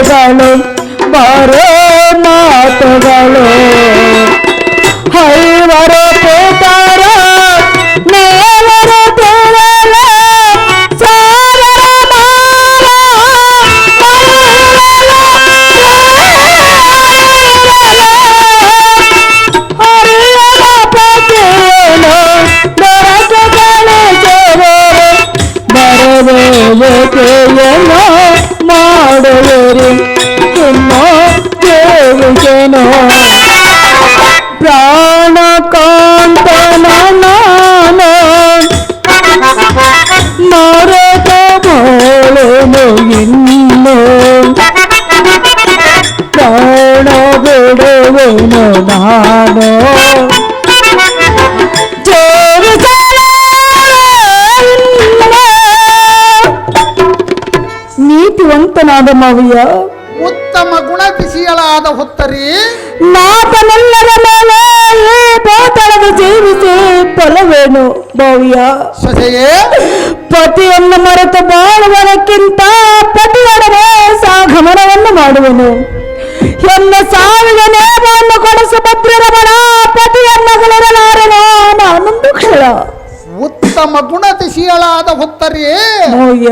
ಮಾತುಗಳು ಬರೋ ಮಾತುಗಳು ಹೈವರು ನೀತಿವಂತನಾದ ಮಾವಿಯ ಉತ್ತಮ ಗುಣತಿಶಿಯಳಾದ ಹೊತ್ತರಿ. ನಾತನೆಲ್ಲರ ಮೇಲೆ ಈ ಬೋತಳದ ಜೀವಿಸಿ ಫಲವೇನು ಭವ್ಯ ಸೊಸೆಯೇ. ಪತಿಯನ್ನು ಮರೆತು ಬಾಳುವುದಕ್ಕಿಂತ ಪತಿಯೊಡನೆ ಸಾಗಮನವನ್ನು ಮಾಡುವನು. ಎನ್ನ ಸಾವಿನ ನೇಮವನ್ನು ಕೊಡಿಸು ಭದ್ರರಮಣ ಪತಿಯನ್ನಗಳಿರಲಾರನು ನಾನೊಂದು ಕ್ಷಣ ಉತ್ತಮ ಗುಣತಿಶಿಯಳಾದ ಹೊತ್ತರಿ. ಭವ್ಯ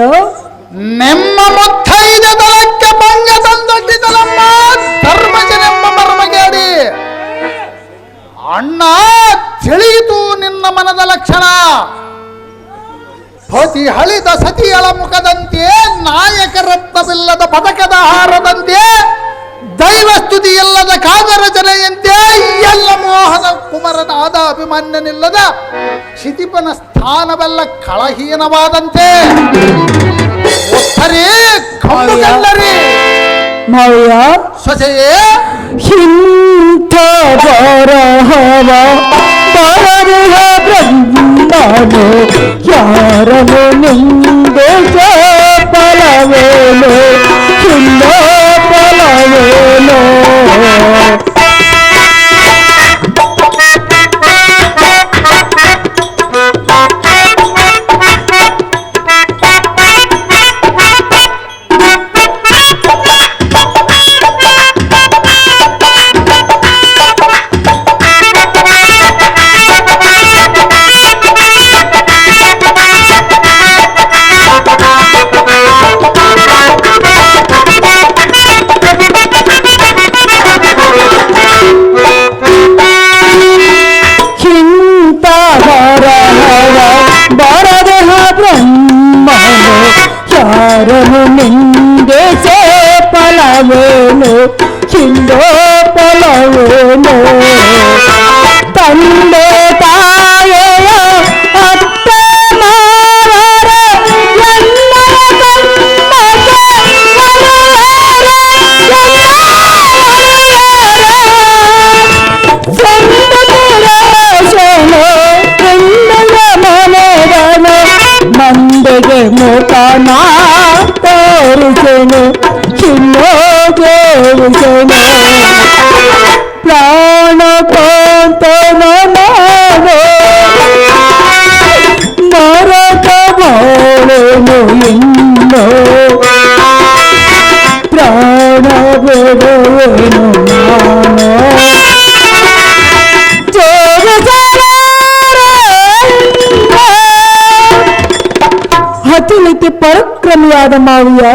ನೆಮ್ಮ ಮುತ್ತೈದ ದಳಕ್ಕೆ ಭಂಗ ತಂದೊಡ್ಡಿದಳಮ್ಮ ಧರ್ಮಜನೆಂಬ ಮರ್ಮಗೇಡಿ. ಅಣ್ಣ, ತಿಳಿಯಿತು ನಿನ್ನ ಮನದ ಲಕ್ಷಣ. ಪತಿ ಹಳಿದ ಸತಿಯಳ ಮುಖದಂತೆ, ನಾಯಕ ರತ್ನವಿಲ್ಲದ ಪದಕದ ಹಾರದಂತೆ, ದೈವ ಸ್ತುತಿ ಇಲ್ಲದ ಕಾದರ ಜನೆಯಂತೆ, ಎಲ್ಲ ಮೋಹನ ಕುಮರನಾದ ಅಭಿಮನ್ಯನಿಲ್ಲದ ಶಿತಿಪನ ಸ್ಥಾನವೆಲ್ಲ ಕಳಹೀನವಾದಂತೆ ಒತ್ತರಿ ಕಂಡು ಕಂಡರಿ ಭವ್ಯ ಸೊಸೆಯೇ ಇಂಥ ಬರಹವ ಬರಹ ಬ್ರಹ್ಮನು ಯಾರನು ನಿಂದೆ ಫಲವೇನು ಇಲ್ಲ ಫಲವೇನು ಪರಾಕ್ರಮಿಯಾದ ಮಾವಿಯ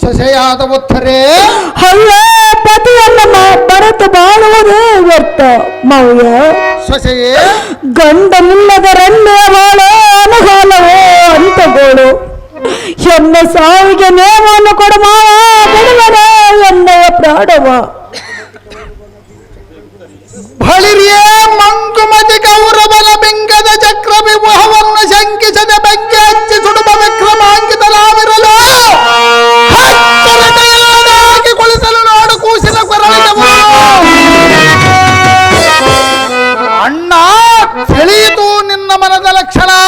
ಸೊಸೆಯಾದ ಉತ್ತರೇ ಅಲ್ಲ ಪತಿಯನ್ನ ಮರೆತು ಬಾಳುವುದೇ ವ್ಯರ್ಥ ಮಾವಿಯ. ಸೊಸೆಯೇ. ಗಂಡನಿಲ್ಲದ ರನ್ನೆಯ ಬಾಳ ಅನುಗಾಲವೋ ಅಂತಗೋಳು. ಎನ್ನ ಸಾವಿಗೆ ನೇಮವನ್ನು ಕೊಡ ಮಾವ. এক সালা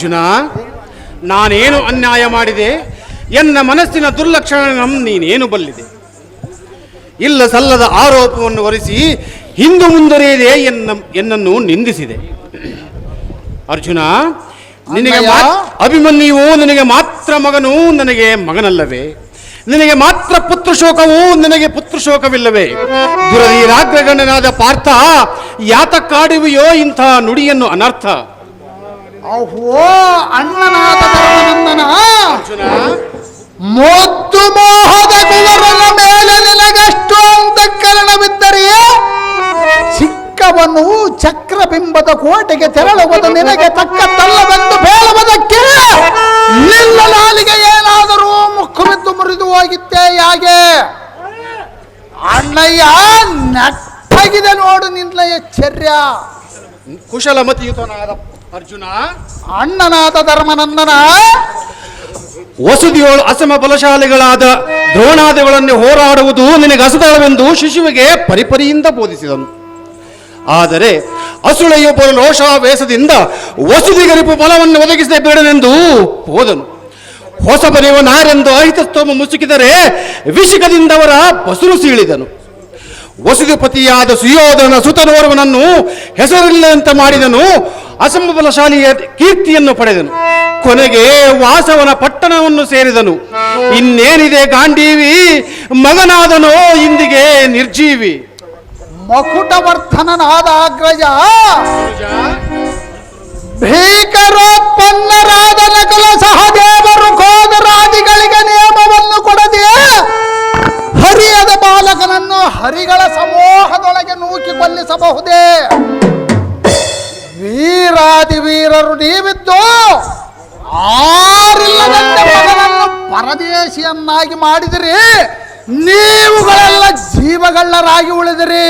ಅರ್ಜುನ ನಾನೇನು ಅನ್ಯಾಯ ಮಾಡಿದೆ? ಎನ್ನ ಮನಸ್ಸಿನ ದುರ್ಲಕ್ಷಣ ನೀನೇನು ಬಲ್ಲಿದೆ? ಇಲ್ಲ ಸಲ್ಲದ ಆರೋಪವನ್ನು ಹೊರಿಸಿ ಹಿಂದು ಮುಂದುವರಿಯದೆ ಎನ್ನ ಎನ್ನನ್ನು ನಿಂದಿಸಿದೆ. ಅರ್ಜುನ ನಿನಗೆ ಅಭಿಮನ್ಯುವು ನಿನಗೆ ಮಾತ್ರ ಮಗನು ನನಗೆ ಮಗನಲ್ಲವೇ? ನಿನಗೆ ಮಾತ್ರ ಪುತ್ರ ಶೋಕವು ನಿನಗೆ ಪುತ್ರ ಶೋಕವಿಲ್ಲವೇ? ದುರದೀರಾಗ್ರಗಣನಾದ ಪಾರ್ಥ ಯಾತಕ್ಕಾಡುವೆಯೋ ಇಂಥ ನುಡಿಯನ್ನು ಅನರ್ಥ? ಅಹೋ ಅಣ್ಣನಾದ ಅರ್ಜುನ. ಮೊದ್ದು ಮೋಹದ ಕುವರನ ಮೇಲೆ ನಿನಗಷ್ಟು ಅಂತಃಕರಣವಿದ್ದರೆ ಚಿಕ್ಕವನು ಚಕ್ರಬಿಂಬದ ಕೋಟೆಗೆ ತೆರಳುವುದು ನಿನಗೆ ತಕ್ಕದ್ದಲ್ಲವೆಂದು ಬೇಳುವುದಕ್ಕೆ ನಿನ್ನ ನಾಲಿಗೆ ಏನಾದರೂ ಮುಖವಿದ್ದು ಮುರಿದು ಹೋಗಿತ್ತೆ ಯಾಗೆ ಅಣ್ಣಯ್ಯ ನಟ್ಟಗಿದೆ ನೋಡು ನಿನ್ನ ಎಚ್ಚರ್ಯ. ಕುಶಲಮತಿಯುತನಾದ ಅರ್ಜುನ? ಅಣ್ಣನಾದ ಧರ್ಮನಂದನ ವಸುದಿಯೋಳು ಅಸಮ ಬಲಶಾಲಿಗಳಾದ ದ್ರೋಣಾದಿಗಳನ್ನು ಹೋರಾಡುವುದು ನಿನಗೆ ಅಸದಳವೆಂದು ಶಿಶುವಿಗೆ ಪರಿಪರಿಯಿಂದ ಬೋಧಿಸಿದನು. ಆದರೆ ಅಸುಳೆಯೊಬ್ಬರು ರೋಷಾವೇಶದಿಂದ ವಸುದಿಗರಿಪು ಬಲವನ್ನು ಒದಗಿಸದೆ ಬೇಡನೆಂದು ಹೋದನು. ಹೊಸ ಬರೆಯುವನಾರೆಂದು ಅಹಿತಸ್ತೋಮ ಮುಸುಕಿದರೆ ವಿಷಿಕದಿಂದವರ ಬಸುರು ಸೀಳಿದನು. ವಸುಧಿಪತಿಯಾದ ಸುಯೋಧನ ಸುತನೋರ್ವನನ್ನು ಹೆಸರಿಲ್ಲದಂತೆ ಮಾಡಿದನು. ಅಸಮಬಲಶಾಲಿಯ ಕೀರ್ತಿಯನ್ನು ಪಡೆದನು. ಕೊನೆಗೆ ವಾಸವನ ಪಟ್ಟಣವನ್ನು ಸೇರಿದನು. ಇನ್ನೇನಿದೆ ಗಾಂಧೀವಿ ಮಗನಾದನೋ ಇಂದಿಗೆ ನಿರ್ಜೀವಿ. ಮಕುಟವರ್ಧನನಾದ ಅಗ್ರಜ ಭೀಕರೋತ್ಪನ್ನರಾದ ನಕಲ ಸಹದೇವರು ಕೋದರಾದಿಗಳಿಗೆ ನಿಯಮವನ್ನು ಕೊಡದೆ ಹರಿಯದ ಬಾಲಕನನ್ನು ಹರಿಗಳ ಸಮೂಹದೊಳಗೆ ನೂಕಿ ಕೊಲ್ಲಿಸಬಹುದೇ? ವೀರಾದಿ ವೀರರು ನೀವಿದ್ದು ಆರಿಲ್ಲದಂತೆ ಮಗನನ್ನು ಪರದೇಶಿಯನ್ನಾಗಿ ಮಾಡಿದಿರಿ. ನೀವುಗಳೆಲ್ಲ ಜೀವಗಳ್ಳರಾಗಿ ಉಳಿದಿರಿ.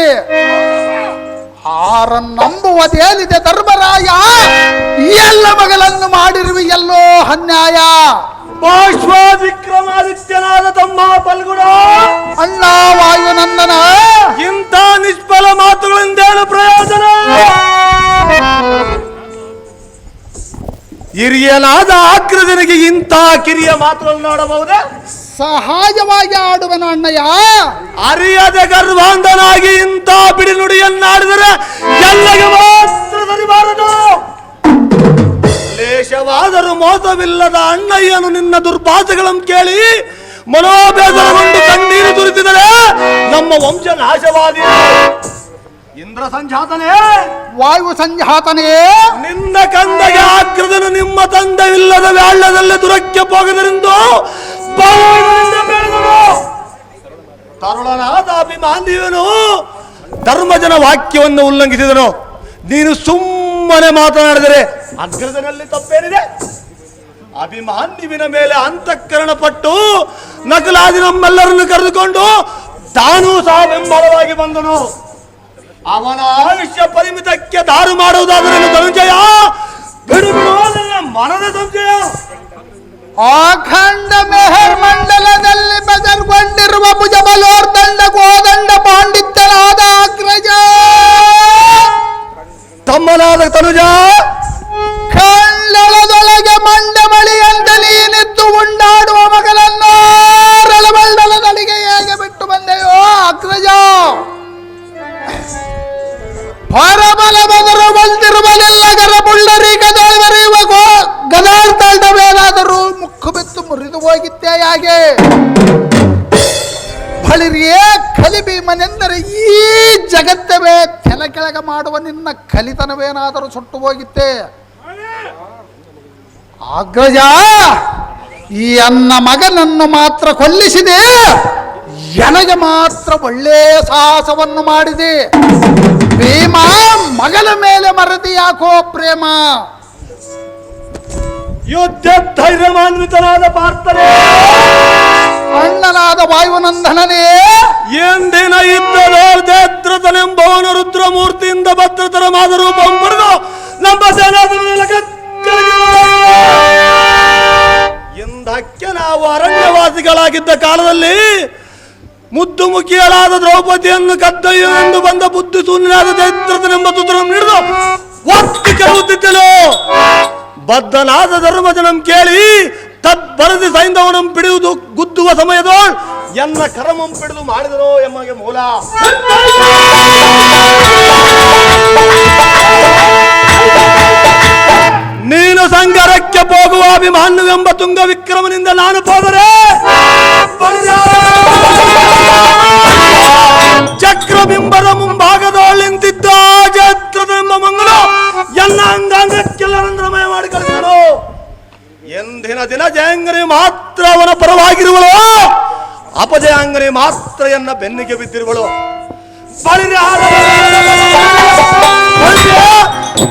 ಆರನ್ನಂಬುವುದೇನಿದೆ ಧರ್ಮರಾಯ? ಎಲ್ಲ ಮಗಳನ್ನು ಮಾಡಿರುವಿ ಎಲ್ಲೋ ಅನ್ಯಾಯ. ವಿಕ್ರಮಾದಿತ್ಯನಾದ ತಮ್ಮ ಪಲ್ಗುಣ ಅಣ್ಣ ವಾಯುನಂದನ ಇಂಥ ನಿಷ್ಫಲ ಮಾತುಗಳಿಂದೇನು ಪ್ರಯೋಜನ? ಹಿರಿಯನಾದ ಆಕೃತನಿಗೆ ಇಂಥ ಕಿರಿಯ ಮಾತುಗಳನ್ನು ನೋಡಬಹುದೇ ಸಹಜವಾಗಿ ಆಡುವನು ಅಣ್ಣಯ್ಯ. ಅರಿಯದೆ ಗರ್ಭಾಂಧನಾಗಿ ಇಂಥ ಬಿಡಿ ನುಡಿಯನ್ನಾಡಿದರೆ ಮಾತ್ರ ಸರಿಬಾರದು ಲೇಷವಾದರೂ ಮೋಸವಿಲ್ಲದ ಅಣ್ಣಯ್ಯನು ನಿನ್ನ ದುರ್ಭಾಷೆಗಳನ್ನು ಕೇಳಿ ಮನೋಬೇಸರಗೊಂಡು ಕಣ್ಣೀರು ಸುರಿಸಿದರೆ ನಮ್ಮ ವಂಶ ನಾಶವಾದಿ ಇಂದ್ರ ಸಂಜಾತನೇ! ವಾಯು ಸಂಜಾತನೇ! ನಿನ್ನ ಕಂದಗೆ ಆಕೃತನು ನಿಮ್ಮ ತಂದವಿಲ್ಲದ ವ್ಯಾಳ್ಳದಲ್ಲಿ ದುರಕ್ಕೆ ಹೋಗದರೆಂದು ತರುಳನಾದ ಅಭಿಮಾನ್ಯವನು ಧರ್ಮಜನ ವಾಕ್ಯವನ್ನು ಉಲ್ಲಂಘಿಸಿದನು. ನೀನು ಸುಮ್ಮನೆ ಮಾತನಾಡಿದರೆ ಅಗ್ರಜನಲ್ಲಿ ತಪ್ಪೇನಿದೆ? ಅಭಿಮಾನ್ಯುವಿನ ಮೇಲೆ ಅಂತಃಕರಣ ಪಟ್ಟು ನಕಲಾದಿ ನಮ್ಮೆಲ್ಲರನ್ನು ಕರೆದುಕೊಂಡು ತಾನೂ ಸಹ ಬೆಂಬಲವಾಗಿ ಬಂದನು. ಅವನ ಆಯುಷ್ಯ ಪರಿಮಿತಕ್ಕೆ ದಾರು ಮಾಡುವುದಾದರೆ ಧನುಂಜಯ ಬಿಡು ಬಿಡು ನನ್ನ ಮನದ ಸಂಶಯ ಅಖಂಡ ಮೆಹರ್ ಮಂಡಲದಲ್ಲಿ ಬದಲ್ಗೊಂಡಿರುವ ಭುಜಬಲೋರ್ ತಂಡ ಗೋದಂಡ ಪಾಂಡಿತ್ಯನಾದ ಅಗ್ರಜ. ತಮ್ಮನಾದ ತನುಜ! ಕಳ್ಳಳದೊಳಗೆ ಮಂಡಮಳಿಯಂತೆ ನೀನಿದ್ದು ಉಂಡಾಡುವ ಮಗಳನ್ನು ರಳಮಂಡಲದಲ್ಲಿಗೆ ಹೇಗೆ ಬಿಟ್ಟು ಬಂದೆಯೋ ಅಗ್ರಜ? ಪರಬಲ ಬದರು ಬಂದಿರುವಲೆಲ್ಲ ಗರ ಬುಳ್ಳರಿ ಗದಾಳ್ವರೆಯುವ ಗೋ ಗದಾಳ್ತಾಳ್ಡವೇನಾದರೂ ಮುಕ್ಕು ಬಿತ್ತು ಮುರಿದು ಹೋಗಿದ್ದೆ ಹಾಗೆ ಬಳಿರಿಯೇ ಕಲಿಭೀಮನೆಂದರೆ ಈ ಜಗತ್ತವೇ ತಲೆ ಕೆಳಗ ಮಾಡುವ ನಿನ್ನ ಕಲಿತನವೇನಾದರೂ ಸುಟ್ಟು ಹೋಗಿತ್ತೆ? ಅಗ್ರಜ ಈ ಅನ್ನ ಮಗನನ್ನು ಮಾತ್ರ ಕೊಲ್ಲಿಸಿದೆ, ಎನಗೆ ಮಾತ್ರ ಒಳ್ಳೆಯ ಸಾಹಸವನ್ನು ಮಾಡಿದೆ. ಭೀಮ ಮಗನ ಮೇಲೆ ಮರದಿ ಯಾಕೋ ಪ್ರೇಮ? ಯುದ್ಧ ಧೈರ್ಯಮಾನ್ವಿತನಾದ ಪಾರ್ಥನೇ. ಅಣ್ಣನಾದ ವಾಯುನಂದನನೇ. ಎಂದಿನ ಇದ್ದನೆಂಬವನು ರುದ್ರಮೂರ್ತಿಯಿಂದ ಭದ್ರತರ ಮಾದ ರೂಪಂ ಪಡೆದು ನಮ್ಮ ಎಂದಕ್ಕೆ ನಾವು ಅರಣ್ಯವಾಸಿಗಳಾಗಿದ್ದ ಕಾಲದಲ್ಲಿ ಮುದ್ದು ಮುಖಿಯಳಾದ ದ್ರೌಪದಿಯನ್ನು ಕದ್ದಯ್ಯ ಎಂದು ಬಂದ ಬುದ್ಧಿ ಶೂನ್ಯನಾದ ಚೈತ್ರನೆಂಬ ತುತ್ರನ್ನು ಹಿಡಿದು ಒತ್ತಿ ಕೆಡುತ್ತಿದ್ದನು ಬದ್ಧನಾದ ಧರ್ಮಜನಂ ಕೇಳಿ ತದ್ಬರದಿ ಸೈಂಧವನಂ ಪಿಡಿಯುವುದು ಗುದ್ದುವ ಸಮಯದೋ ಎನ್ನ ಕರಮಂ ಪಿಡಿದು ಮಾಡಿದನೋ ಎಂಬಗೆ ಮೂಲ. ನೀನು ಸಂಗರಕ್ಕೆ ಹೋಗುವ ಅಭಿಮಾನವೆಂಬ ತುಂಗ ವಿಕ್ರಮನಿಂದ ನಾನು ಹೋದರೆ. ಚಕ್ರಬಿಂಬದ ಮುಂಭಾಗದಲ್ಲಿ ನಿಂತಿದ್ದ ಮಂಗಳ ಎಲ್ಲ ಅಂಗಾಂಗಕ್ಕೆಲ್ಲ ರಂಧ್ರಮಯ ಮಾಡಿ ಕಳಿಸಿದನು ಎಂದಿನ ದಿನ ಜಯಂಗರಿ ಮಾತ್ರ ಅವನ ಪರವಾಗಿರುವಳು. ಅಪಜಯಾಂಗರಿ ಮಾತ್ರ ಎನ್ನ ಬೆನ್ನಿಗೆ ಬಿದ್ದಿರುವಳು.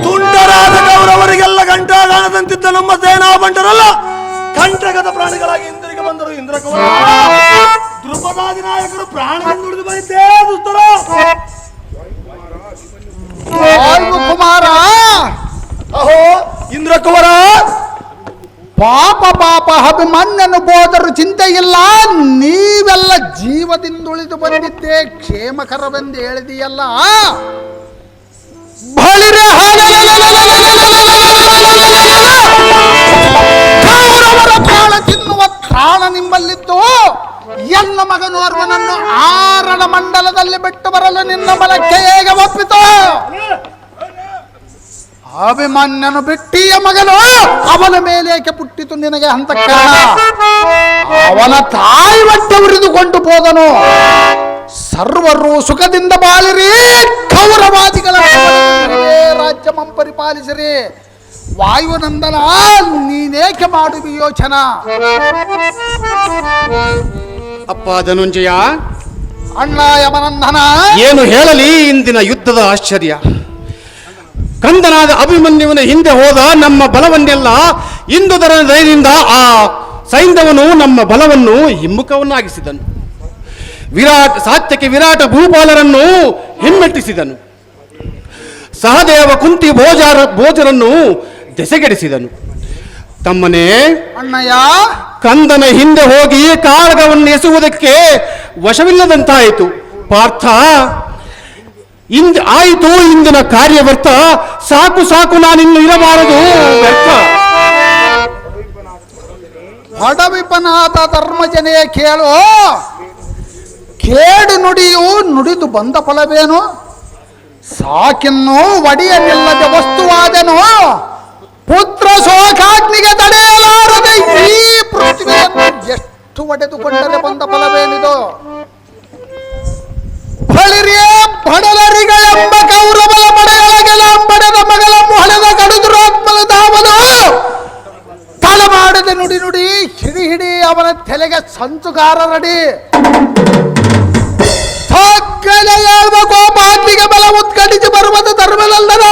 ತುಂಡರಾದ ಗೌರವರಿಗೆಲ್ಲ ಗಂಟಾಗಾಣದಂತಿದ್ದ ನಮ್ಮ ಸೇನಾ ಬಂಟರಲ್ಲ ಕಂಟಕದ ಪ್ರಾಣಿಗಳಾಗಿ ಇಂದ್ರಿಗೆ ಬಂದರು. ಇಂದ್ರ ಧ್ರುಪದಾದಿ ನಾಯಕರು ಪ್ರಾಣವನ್ನು ನುಡಿದು ಬಂದಿದ್ದೇ ಕುಮಾರ! ಅಹೋ ಇಂದ್ರ ಕುಮಾರ ಪಾಪ ಪಾಪ ಅಭಿಮನ್ಯನು ಬೋದರು ಚಿಂತೆ ಇಲ್ಲ. ನೀವೆಲ್ಲ ಜೀವದಿಂದುಳಿದು ಬಂದಿದ್ದೆ ಕ್ಷೇಮಕರವೆಂದು ಹೇಳಿದೆಯಲ್ಲ. ಬಳಿರೆ ಕೌರವರ ಪ್ರಾಣ ಎಲ್ಲ ಮಗನೋರ್ವನನ್ನು ಆರಣ ಮಂಡಲದಲ್ಲಿ ಬಿಟ್ಟು ಬರಲು ನಿನ್ನ ಬಲಕ್ಕೆ ಹೇಗೆ ಒಪ್ಪಿತು? ಅಭಿಮನ್ಯನು ಬಿಟ್ಟಿಯ ಮಗನು ಅವನ ಮೇಲೆ ಏಕೆ ಪುಟ್ಟಿತು ನಿನಗೆ ಅಂತ ಅವನ ತಾಯಿ ಮಟ್ಟ ಉರಿದುಕೊಂಡು ಹೋದನು. ಸರ್ವರು ಸುಖದಿಂದ ಬಾಳಿರಿ ಕೌರವಾದಿಗಳ ರಾಜ್ಯ ಮಂಪರಿ ಪರಿಪಾಲಿಸಿರಿ ವಾಯುನಂದನ ನೀನೇಕೆ ಮಾಡುವಿ ಯೋಚನ? ಅಪ್ಪ ಧನುಂಜಯ ಅಣ್ಣ ಯಮನಂದನ. ಏನು ಹೇಳಲಿ ಇಂದಿನ ಯುದ್ಧದ ಆಶ್ಚರ್ಯ. ಕಂದನಾದ ಅಭಿಮನ್ಯುವಿನ ಹಿಂದೆ ಹೋದ ನಮ್ಮ ಬಲವನ್ನೆಲ್ಲ ಇಂದು ದಯದಿಂದ ಆ ಸೈಂಧವನು ನಮ್ಮ ಬಲವನ್ನು ಹಿಮ್ಮುಖವನ್ನಾಗಿಸಿದನು. ವಿರಾಟ್ ಸಾತ್ಯಕ್ಕೆ ವಿರಾಟ ಭೂಪಾಲರನ್ನು ಹಿಮ್ಮೆಟ್ಟಿಸಿದನು. ಸಹದೇವ ಕುಂತಿ ಭೋಜಾರ ಭೋಜರನ್ನು ದೆಸೆಗೆಡಿಸಿದನು. ತಮ್ಮನೇ ಅಣ್ಣಯ್ಯ. ಕಂದನ ಹಿಂದೆ ಹೋಗಿ ಕಾಳಗವನ್ನು ಎಸುವುದಕ್ಕೆ ವಶವಿಲ್ಲದಂತಾಯಿತು. ಪಾರ್ಥ ಇಂದ ಆಯಿತು ಇಂದಿನ ಕಾರ್ಯವರ್ತ ಸಾಕು ಸಾಕು ನಾನಿನ್ನು ಇರಬಾರದು. ವ್ಯರ್ಥ. ಹೊಡವಿಪನಾದ ಧರ್ಮಜನೆಯ ಕೇಳು. ಕೇಡು ನುಡಿಯು ನುಡಿದು ಬಂದ ಫಲವೇನು? ಸಾಕಿನ್ನು ಒಡೆಯಲಿಲ್ಲದ ವಸ್ತುವಾದನೋ. ಪುತ್ರ ಸೋಕಾಗ್ನಿಗೆ ತಡೆಯಲಾರದೆ ಈ ಪೃಥ್ವಿಯನ್ನು ಎಷ್ಟು ಒಡೆದುಕೊಂಡರೆ ಬಂದ ಫಲವೇನಿದು? ಬಳಿರಿಯೇ, ಬಡಲರಿಗಳೆಂಬ ಕೌರವಲ ಪಡೆಯೊಳಗೆಲಂಬಡೆದ ಮಗಲನ್ನು ಹಳೆದ ಕಡುದುರಾತ್ಮಲ ಧಾವನು ತಲೆ ಮಾಡದೆ ನುಡಿ ನುಡಿ ಹಿಡಿ ಹಿಡಿ ಅವನ ತಲೆಗೆ ಸಂಚುಗಾರರಡಿ. ಸಕ್ಕಲೆ ಏಳುವ ಕೋಪಾಗ್ನಿಗೆ ಬಲ ಉತ್ಕಟಿಸಿ ಬರುವುದು ಧರ್ಮದಲ್ಲದ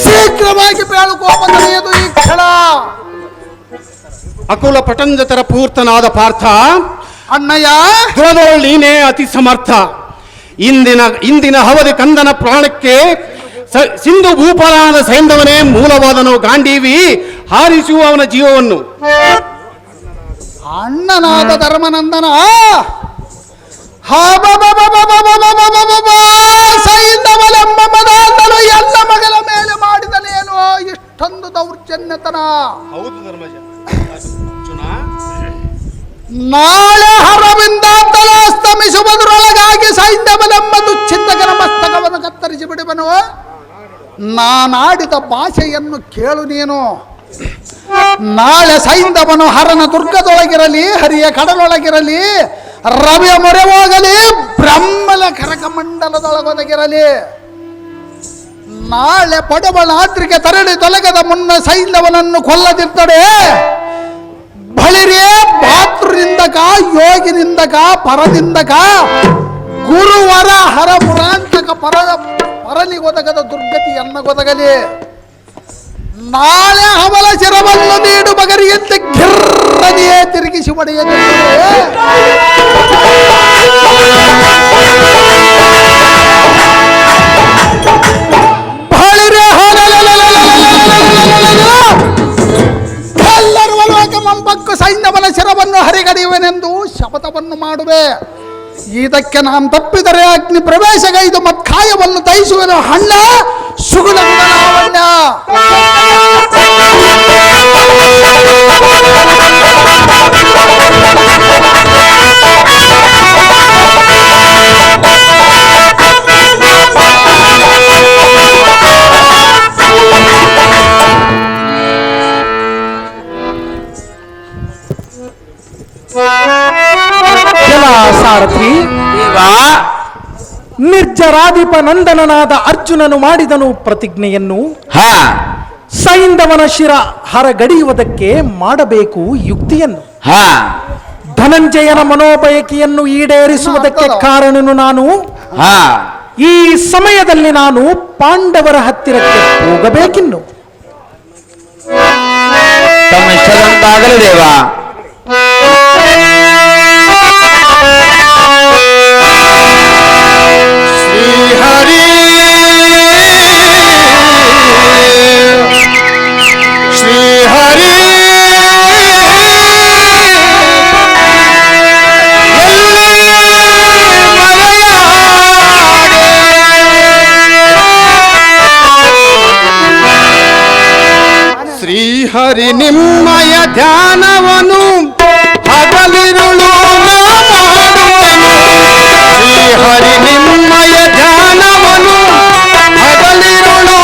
ಶೀಘ್ರವಾಗಿ ಬೇಳು ಕೋಪ ತಡೆಯದು ಈ ಕ್ಷಣ. ಅಕುಲ ಪಟಂಜತರ ಪೂರ್ತನಾದ ಪಾರ್ಥ ಅಣ್ಣಯ್ಯ! ದುರದೊಳ್ ನೀನೇ ಅತಿ ಸಮರ್ಥ. ಇಂದಿನ ಇಂದಿನ ಹವದಿ ಕಂದನ ಪ್ರಾಣಕ್ಕೆ ಸಿಂಧು ಭೂಪಾಲನಾದ ಸೈಂಧವನೇ ಮೂಲವಾದನು ಗಾಂಡೀವಿ ಹಾರಿಸುವ ಅವನ ಜೀವವನ್ನು. ಅಣ್ಣನಾದ ಧರ್ಮನಂದನ! ಮಮದಾಂಧನು ಎಲ್ಲ ಮಗಳ ಮೇಲೆ ಮಾಡಿದನೇನು ಇಷ್ಟೊಂದು ದೌರ್ಜನ್ಯತನ ಹೌದು ಧರ್ಮಜ ನಾಳೆ ಹರವಿಂದಾಂತಲ ಅಸ್ತಮಿಸುವುದರೊಳಗಾಗಿ ಸೈನ್ಯವನೆಂಬ ದುಶ್ಚಿಂತಕನ ಮಸ್ತಕವನ್ನು ಕತ್ತರಿಸಿ ಬಿಡುವನು ನಾನಾಡಿದ ಭಾಷೆಯನ್ನು ಕೇಳು ನೀನು ನಾಳೆ ಸೈಂಧವನು ಹರನ ದುರ್ಗದೊಳಗಿರಲಿ ಹರಿಯ ಕಡಲೊಳಗಿರಲಿ ರವಿಯ ಮೊರೆ ಹೋಗಲಿ, ಬ್ರಹ್ಮಲ ಕರಕಮಂಡಲದೊಳಗೊದಗಿರಲಿ. ನಾಳೆ ಪಡಬಳಾದ್ರಿಗೆ ತರಳಿ ತೊಲಗದ ಮುನ್ನ ಸೈಂಧವನನ್ನು ಕೊಲ್ಲದಿರ್ತಡೆ ಬಳಿರೇ ಗಾ ಪರದಿಂದ ಪರದಿಂದಕ, ಗುರುವರ ಹರಪುರಾಂತಕ ಪರ ಪರಲಿ ಒದಗದ ದುರ್ಗತಿಯನ್ನ ಒದಗಲಿ ನಾಳೆ ಹವಲ ಶಿರವನ್ನು ನೀಡು ಮಗರಿಯಂತೆ ಗಿರ್ರನೆಯೇ ತಿರುಗಿಸಿ ಒಡೆಯದೆ ಸೈನ್ಯವನ ಶಿರವನ್ನು ಹರಿಗಡಿಯುವೆನೆಂದು ಶಪಥವನ್ನು ಮಾಡುವೆ ಇದಕ್ಕೆ ನಾನು ತಪ್ಪಿದರೆ ಅಗ್ನಿ ಪ್ರವೇಶಗೈದು ಮತ್ಕಾಯವನ್ನು ದಯಿಸುವೆನು ಹಣ್ಣ ಸುಗುಣ ಗುಣ ಲಾವಣ್ಯ ಕೆಲ ನಿರ್ಜರಾಧಿಪ ನಂದನನಾದ ಅರ್ಜುನನು ಮಾಡಿದನು ಪ್ರತಿಜ್ಞೆಯನ್ನು. ಹಾ. ಸೈಂಧವನ ಶಿರ ಹರಗಡಿಯುವುದಕ್ಕೆ ಮಾಡಬೇಕು ಯುಕ್ತಿಯನ್ನು. ಹಾ. ಧನಂಜಯನ ಮನೋಬಯಕೆಯನ್ನು ಈಡೇರಿಸುವುದಕ್ಕೆ ಕಾರಣನು ನಾನು. ಹಾ. ಈ ಸಮಯದಲ್ಲಿ ನಾನು ಪಾಂಡವರ ಹತ್ತಿರಕ್ಕೆ ಹೋಗಬೇಕಿನ್ನು. ತಮ್ಮ ಶ್ರೀಹರಿ ನಿಮ್ಮಯ ಧ್ಯಾನವನು ಹಗಲಿರುಳು ಶ್ರೀ ಹರಿ ನಿಮ್ಮಯ ಧ್ಯಾನವನು ಹಗಲಿರುಳು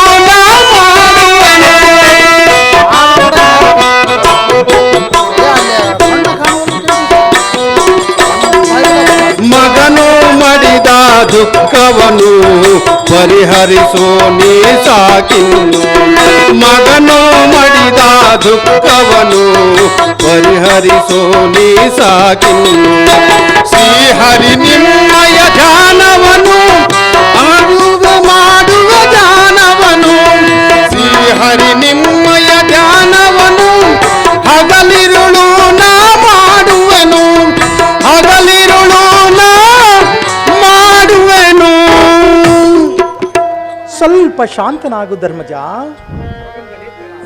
ಮಗನು ಮಡಿದ ದುಃಖವನು ಪರಿಹರಿಸೋ ನೀ ಸಾಕಿನ್ನು ಮಗನು ಮಡಿದ ದುಃಖವನು ಪರಿಹರಿಸೋ ನೀ ಸಾಕಿನ್ನು ಶ್ರೀಹರಿ ನಿಮ್ಮಯ ಧ್ಯಾನವನು ಸ್ವಲ್ಪ ಶಾಂತನಾಗು ಧರ್ಮಜ.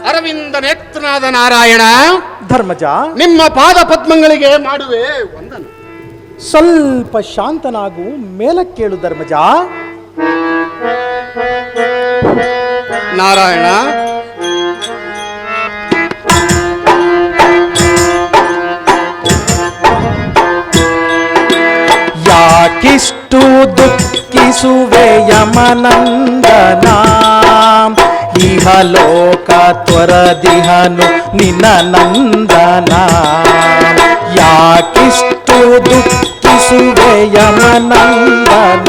ಅರವಿಂದ ನೇತ್ರನಾದ ನಾರಾಯಣ. ಧರ್ಮಜ. ನಿಮ್ಮ ಪಾದ ಪದ್ಮಗಳಿಗೆ ಮಾಡುವೆ ವಂದನ. ಸ್ವಲ್ಪ ಶಾಂತನಾಗು ಮೇಲಕ್ಕೇಳು ಧರ್ಮಜ. ನಾರಾಯಣ. ಯಾಕಿಷ್ಟು ದುಃಖಿಸುವೆ ಯಮನಂದನ ಇಹಲೋಕ ತ್ವರದಿಹನು ನಿನ್ನ ನಂದನ ಯಾಕಿಷ್ಟು ದುಃಖಿಸುವೆ ಯಮನಂದನ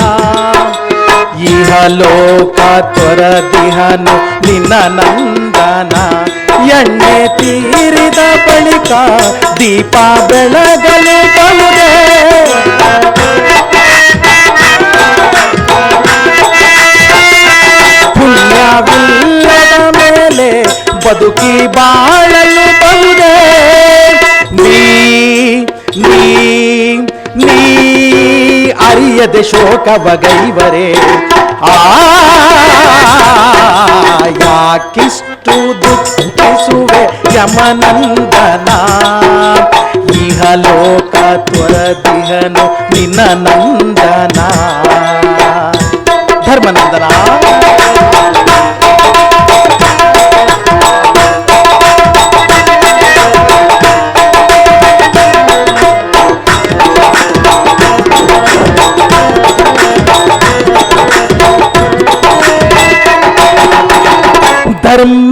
ಇಹಲೋಕ ತ್ವರದಿಹನು ನಿನ್ನ ನಂದನ ಎಣ್ಣೆ ತೀರಿದ ಬಳಿಕ ದೀಪ ಬೆಳಗಲು ಬಹುದೇ ಬದುಕಿ ಬಾಳಲು ಬಂದೆ ನೀ ನೀ ನೀ ಅರಿಯದೆ ಶೋಕ ಬಗೈವರೆ ಆ, ಯಾಕಿಷ್ಟು ದುಃಖಿಸುವೆ ಯಮನಂದನ. ಇಹಲೋಕ ತ್ವರದಿಹನು ನಿನ್ನ ನಂದನ ಧರ್ಮನಂದನ.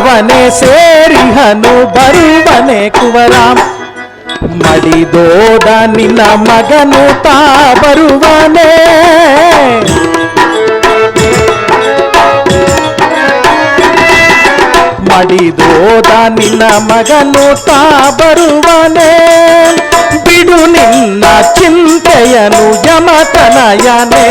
ಸೇರಿಹನು ಬರುವನೆ ಕುವರ ಮಡಿದೋದ ನಿನ್ನ ಮಗನು ತಾ ಬರುವನೆ ಮಡಿದೋದ ನಿನ್ನ ಮಗನು ತಾ ಬರುವನೆ ಬಿಡು ನಿನ್ನ ಚಿಂತೆಯನು ಯಮತನಯನೇ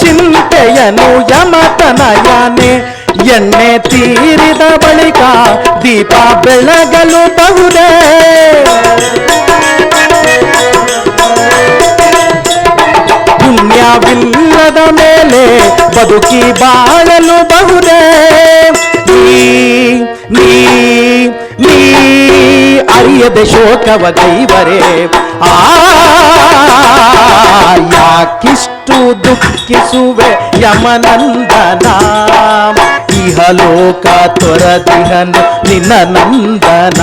ಚಿಂತೆಯನು ಯಮತನಯನೆ ಎಣ್ಣೆ ತೀರಿದ ಬಳಿಕ ದೀಪ ಬೆಳಗಲು ಬಹುದೇ. ಪುಣ್ಯವಿಲ್ಲದ ಮೇಲೆ ಬದುಕಿ ಬಾಳಲು ಬಹುದೇ. ನೀ ನೀ ಅರಿಯದೆ ಶೋಕವ ದೈವರೇ. ಆ ಯಾಕಿಷ್ಟು ದುಃಖಿಸುವೆ ಯಮನಂದನ ಇಹಲೋಕ ತೊರದಿಹನು ನಿನ್ನ ನಂದನ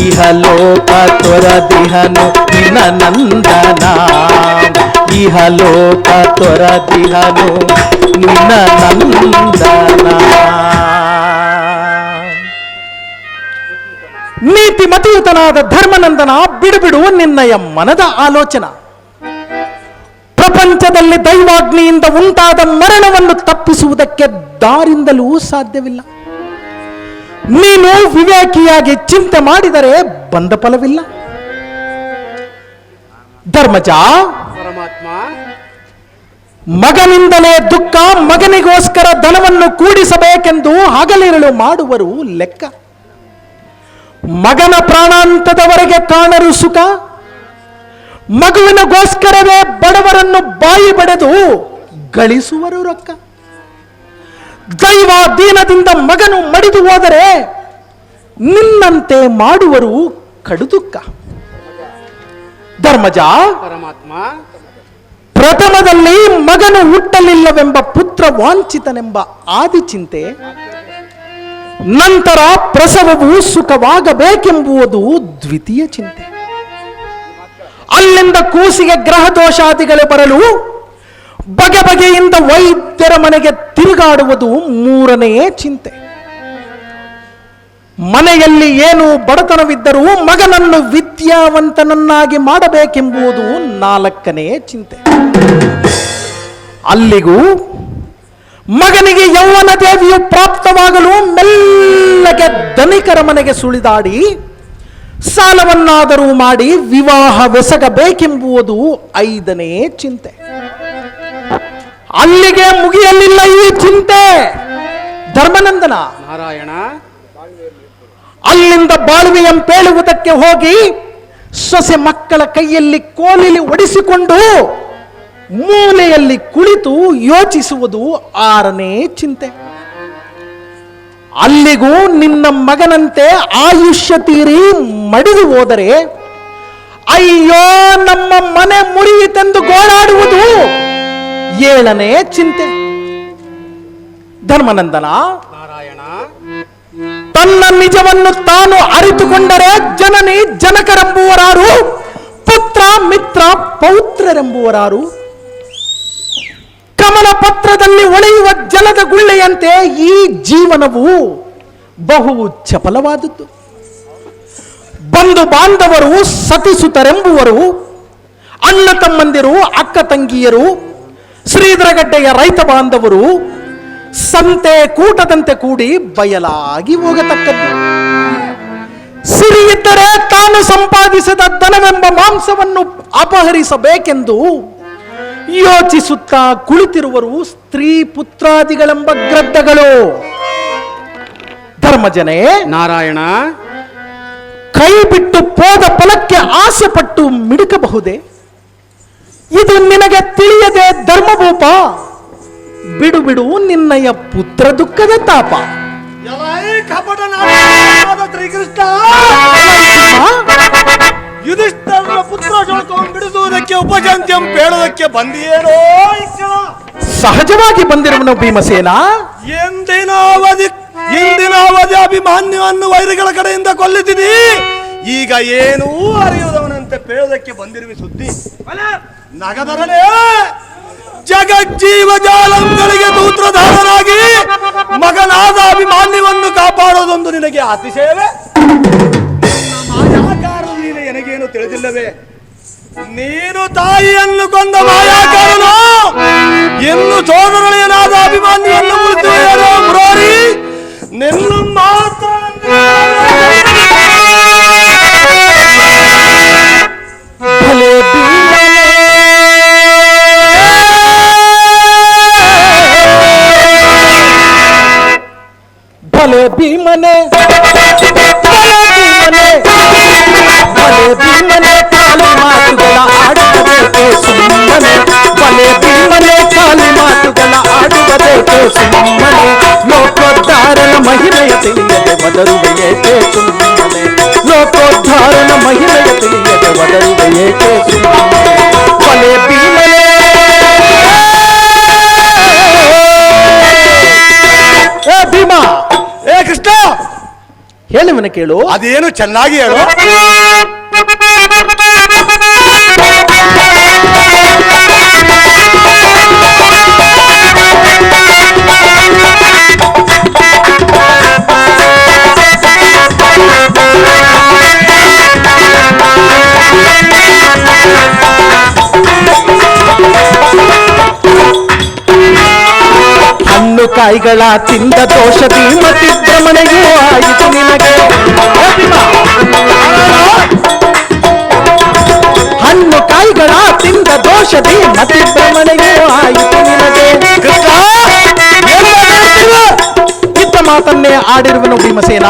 ಇಹಲೋಕ ತೊರದಿಹನು ನಿನ್ನ ನಂದನ ಇಹಲೋಕ ತೊರದಿಹನು ನಿನ್ನ ನಂದನ ನೀತಿ ಮತಿಯುತನಾದ ಧರ್ಮನಂದನ ಬಿಡುಬಿಡು ನಿನ್ನಯ ಮನದ ಆಲೋಚನ ಪ್ರಪಂಚದಲ್ಲಿ ದೈವಾಗ್ನಿಯಿಂದ ಉಂಟಾದ ಮರಣವನ್ನು ತಪ್ಪಿಸುವುದಕ್ಕೆ ದಾರಿಂದಲೂ ಸಾಧ್ಯವಿಲ್ಲ. ನೀನು ವಿವೇಕಿಯಾಗಿ ಚಿಂತೆ ಮಾಡಿದರೆ ಬಂದ ಫಲವಿಲ್ಲ. ಧರ್ಮಜ ಪರಮಾತ್ಮ ಮಗನಿಂದಲೇ ದುಃಖ ಮಗನಿಗೋಸ್ಕರ ಧನವನ್ನು ಕೂಡಿಸಬೇಕೆಂದು ಹಗಲಿರಳು ಮಾಡುವರು ಲೆಕ್ಕ. ಮಗನ ಪ್ರಾಣಾಂತದವರೆಗೆ ಕಾಣರು ಸುಖ ಮಗುವಿನಗೋಸ್ಕರವೇ ಬಡವರನ್ನು ಬಾಯಿ ಬಡೆದು ಗಳಿಸುವರು ರೊಕ್ಕ. ದೈವ ದೀನದಿಂದ ಮಗನು ಮಡಿದು ಹೋದರೆ ನಿನ್ನಂತೆ ಮಾಡುವರು ಕಡುದುಕ್ಕ. ಧರ್ಮಜ ಪರಮಾತ್ಮ ಪ್ರಥಮದಲ್ಲಿ ಮಗನು ಹುಟ್ಟಲಿಲ್ಲವೆಂಬ ಪುತ್ರ ವಾಂಛಿತನೆಂಬ ಆದಿ ಚಿಂತೆ ನಂತರ ಪ್ರಸವವು ಸುಖವಾಗಬೇಕೆಂಬುವುದು ದ್ವಿತೀಯ ಚಿಂತೆ. ಅಲ್ಲಿಂದ ಕೂಸಿಗೆ ಗ್ರಹ ದೋಷಾದಿಗಳು ಬರಲು ಬಗೆ ಬಗೆಯಿಂದ ವೈದ್ಯರ ಮನೆಗೆ ತಿರುಗಾಡುವುದು ಮೂರನೇ ಚಿಂತೆ. ಮನೆಯಲ್ಲಿ ಏನು ಬಡತನವಿದ್ದರೂ ಮಗನನ್ನು ವಿದ್ಯಾವಂತನನ್ನಾಗಿ ಮಾಡಬೇಕೆಂಬುದು ನಾಲ್ಕನೇ ಚಿಂತೆ. ಅಲ್ಲಿಗೂ ಮಗನಿಗೆ ಯೌವನ ದೇವಿಯು ಪ್ರಾಪ್ತವಾಗಲು ಮೆಲ್ಲಗೆ ಧನಿಕರ ಮನೆಗೆ ಸುಳಿದಾಡಿ ಸಾಲವನ್ನಾದರೂ ಮಾಡಿ ವಿವಾಹವೆಸಗಬೇಕೆಂಬುವುದು ಐದನೇ ಚಿಂತೆ. ಅಲ್ಲಿಗೆ ಮುಗಿಯಲಿಲ್ಲ ಈ ಚಿಂತೆ. ಧರ್ಮನಂದನ. ನಾರಾಯಣ. ಅಲ್ಲಿಂದ ಬಾಳುವೆಯಂಪೇಳುವುದಕ್ಕೆ ಹೋಗಿ ಸೊಸೆ ಮಕ್ಕಳ ಕೈಯಲ್ಲಿ ಕೋಲಿಲಿ ಒಡಿಸಿಕೊಂಡು ಮೂಲೆಯಲ್ಲಿ ಕುಳಿತು ಯೋಚಿಸುವುದು ಆರನೇ ಚಿಂತೆ. ಅಲ್ಲಿಗೂ ನಿನ್ನ ಮಗನಂತೆ ಆಯುಷ್ಯ ತೀರಿ ಮಡಿದು ಹೋದರೆ ಅಯ್ಯೋ ನಮ್ಮ ಮನೆ ಮುರಿಯಿತೆಂದು ಗೋಳಾಡುವುದು ಏಳನೇ ಚಿಂತೆ. ಧರ್ಮನಂದನ ನಾರಾಯಣ. ತನ್ನ ನಿಜವನ್ನು ತಾನು ಅರಿತುಕೊಂಡರೆ ಜನನಿ ಜನಕರೆಂಬುವರಾರು ಪುತ್ರ ಮಿತ್ರ ಪೌತ್ರರೆಂಬುವರಾರು ಕಮಲ ಪತ್ರದಲ್ಲಿ ಒಳೆಯುವ ಜಲದ ಗುಳ್ಳೆಯಂತೆ ಈ ಜೀವನವು ಬಹು ಚಪಲವಾದದ್ದು. ಬಂಧು ಬಾಂಧವರು, ಸತಿಸುತರೆಂಬುವರು, ಅಣ್ಣ ತಮ್ಮಂದಿರು, ಅಕ್ಕ ತಂಗಿಯರು, ಶ್ರೀಧರಗಡ್ಡೆಯ ರೈತ ಬಾಂಧವರು ಸಂತೆ ಕೂಟದಂತೆ ಕೂಡಿ ಬಯಲಾಗಿ ಹೋಗತಕ್ಕದ್ದು. ಸಿರಿಯಿದ್ದರೆ ತಾನು ಸಂಪಾದಿಸಿದ ಧನವೆಂಬ ಮಾಂಸವನ್ನು ಅಪಹರಿಸಬೇಕೆಂದು ಯೋಚಿಸುತ್ತಾ ಕುಳಿತಿರುವರು ಸ್ತ್ರೀ ಪುತ್ರಾದಿಗಳೆಂಬ ಗ್ರದ್ದಗಳು ಧರ್ಮಜನೇ ನಾರಾಯಣ ಕೈ ಬಿಟ್ಟು ಪೋದ ಫಲಕ್ಕೆ ಆಸೆ ಪಟ್ಟು ಮಿಡುಕಬಹುದೇ? ಇದು ನಿನಗೆ ತಿಳಿಯದೆ ಧರ್ಮಭೂಪ ಬಿಡು ಬಿಡು ನಿನ್ನಯ ಪುತ್ರ ದುಃಖದ ತಾಪ. ಶ್ರೀಕೃಷ್ಣ. ಯುಧಿಷ್ಠರ ಪುತ್ರ ಶೋಕವನ್ನು ಬಿಡಿಸುವುದಕ್ಕೆ ಉಪಜಾಂತ್ಯಂ ಬೇಡುವುದಕ್ಕೆ ಬಂದಿಯೇನೋ? ಸಹಜವಾಗಿ ಬಂದಿರುವನು ಭೀಮಸೇನ? ಎಂದಿನ ಅವಧಿ ಇಂದಿನ ಅವಧಿ ಅಭಿಮಾನ್ಯವನ್ನು ವೈರಿಗಳ ಕಡೆಯಿಂದ ಕೊಲ್ಲಿದ್ದೀನಿ ಈಗ ಏನೂ ಅರಿಯುವುದವನಂತೆ ಪೇಳೋದಕ್ಕೆ ಬಂದಿರುವ ಸುದ್ದಿ. ನಗದರನೇ! ಜಗಜ್ಜೀವ ಜಾಲಂಗಳಿಗೆ ಸೂತ್ರಧಾರನಾಗಿ ಮಗನಾದ ಅಭಿಮಾನ್ಯವನ್ನು ಕಾಪಾಡೋದೊಂದು ನಿನಗೆ ಅತಿಶಯವೇ? ತಿಳಿದಿಲ್ಲವೇ? ನೀನು ತಾಯಿಯನ್ನು ಕೊಂದ ಮಾಯಾಕಾರನು? ಇನ್ನು ಸೋದರಳೆಯನಾದ ಅಭಿಮಾನ್ಯವನ್ನು ಕೇಳು ಅದೇನು ಚೆನ್ನಾಗಿ ಹೇಳು ಕಾಯಿಗಳ ತಿಂದ ದೋಷದಿ ಮನೆಗೆ ಆಯಿತು ನಿನಗೆ. ಹಣ್ಣು ಕಾಯಿಗಳ ತಿಂದ ದೋಷದಿ ಮನೆಗೆ ಆಯಿತು ನಿನಗೆ? ಇದ್ದ ಮಾತನ್ನೇ ಆಡಿರುವನು ಭೀಮಸೇನ?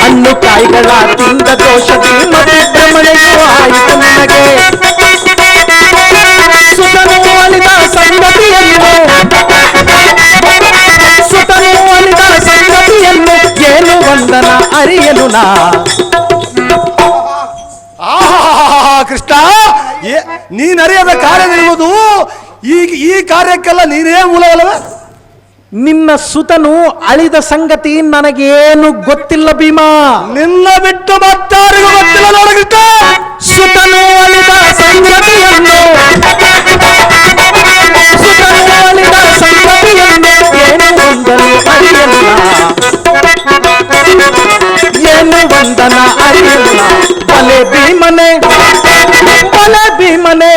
ಹಣ್ಣು ಕಾಯಿಗಳ ತಿಂದ ದೋಷದಿ ಮನೆಗೆ ಆಯಿತು ನಿನಗೆ. ಏನು ಅರಿಯನು ಅರಿಯಲು ನಾ. ಆಹಾ ಕೃಷ್ಣ ಏ- ನೀನರಿಯದ ಕಾರ್ಯವಿರುವುದು ಈ ಈ ಕಾರ್ಯಕ್ಕೆಲ್ಲ ನೀನೇ ಮೂಲವಲ್ಲವೇ? ನಿನ್ನ ಸುತನು ಅಳಿದ ಸಂಗತಿ ನನಗೇನು ಗೊತ್ತಿಲ್ಲ ಭೀಮಾ. ನಿನ್ನ ಬಿಟ್ಟು ಮತ್ತಾರಿಗೂ ಗೊತ್ತಿಲ್ಲ ನೋಡು ಕೃಷ್ಣ. ಸುತನು ಅಳಿದ ಸಂಗತಿಯನ್ನು ಏನು ವಂದನ ಅರಿಯಲ್ಲ ಬಲೆ ಭೀಮನೆ ಬಲೆ ಭೀಮನೆ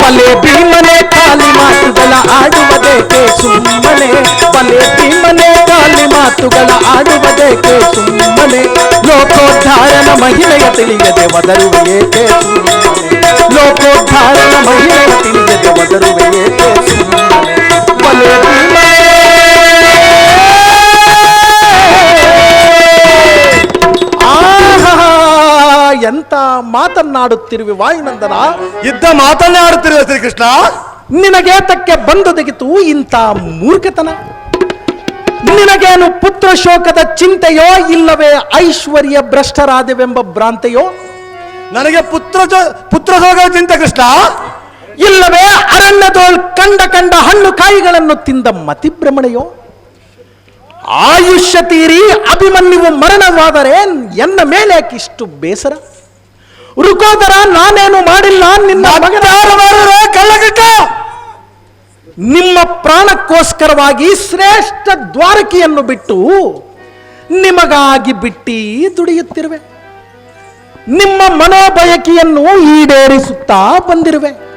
ಬಲೆ ಭೀಮನೆ ಖಾಲಿ ಮಾತುಗಳ ಆಡುವುದೇಕೆ ಸುಮ್ಮನೆ ಬಲೆ ಭೀಮನೆ ಖಾಲಿ ಮಾತುಗಳ ಆಡುವುದೇಕೆ ಸುಮ್ಮನೆ ಲೋಕೋದ್ಧಾರನ ಮಹಿಳೆಯ ತಿಳಿಯದೆ ಒದರುವೆ ಏಕೆ ಸುಮ್ಮನೆ ಲೋಕೋದ್ಧಾರನ ಮಹಿಳೆಯ ತಿಳಿಯದೆ ಒದರುವೆ ಏಕೆ ಮಾತನ್ನಾಡುತ್ತಿರುವೆ ವಾಯುನಂದನ ಇದ್ದ ಮಾತನ್ನೇ ಆಡುತ್ತಿರುವ ಶ್ರೀಕೃಷ್ಣ ನಿನಗೇತಕ್ಕೆ ಬಂದೊದಗಿತು ಇಂಥ ಮೂರ್ಖತನ? ನಿನಗೇನು ಪುತ್ರ ಶೋಕದ ಚಿಂತೆಯೋ ಇಲ್ಲವೇ ಐಶ್ವರ್ಯ ಭ್ರಷ್ಟರಾದವೆಂಬ ಭ್ರಾಂತೆಯೋ? ನನಗೆ ಪುತ್ರ ಪುತ್ರ ಶೋಕದ ಚಿಂತೆ ಕೃಷ್ಣ. ಇಲ್ಲವೇ ಅರಣ್ಯದೋಳ್ ಕಂಡ ಕಂಡ ಹಣ್ಣು ಕಾಯಿಗಳನ್ನು ತಿಂದ ಮತಿಭ್ರಮಣೆಯೋ? ಆಯುಷ್ಯ ತೀರಿ ಅಭಿಮನ್ಯುವು ಮರಣವಾದರೆ ಎನ್ನ ಮೇಲೆ ಇಷ್ಟು ಬೇಸರ? ರುಕೋದರ ನಾನೇನು ಮಾಡಿಲ್ಲ ನಿನ್ನ ಕಳ್ಳಕೃಷ್ಣ ನಿಮ್ಮ ಪ್ರಾಣಕ್ಕೋಸ್ಕರವಾಗಿ ಶ್ರೇಷ್ಠ ದ್ವಾರಕಿಯನ್ನು ಬಿಟ್ಟು ನಿಮಗಾಗಿ ಬಿಟ್ಟಿ ದುಡಿಯುತ್ತಿರುವೆ. ನಿಮ್ಮ ಮನೋಬಯಕೆಯನ್ನು ಈಡೇರಿಸುತ್ತಾ ಬಂದಿರುವೆ.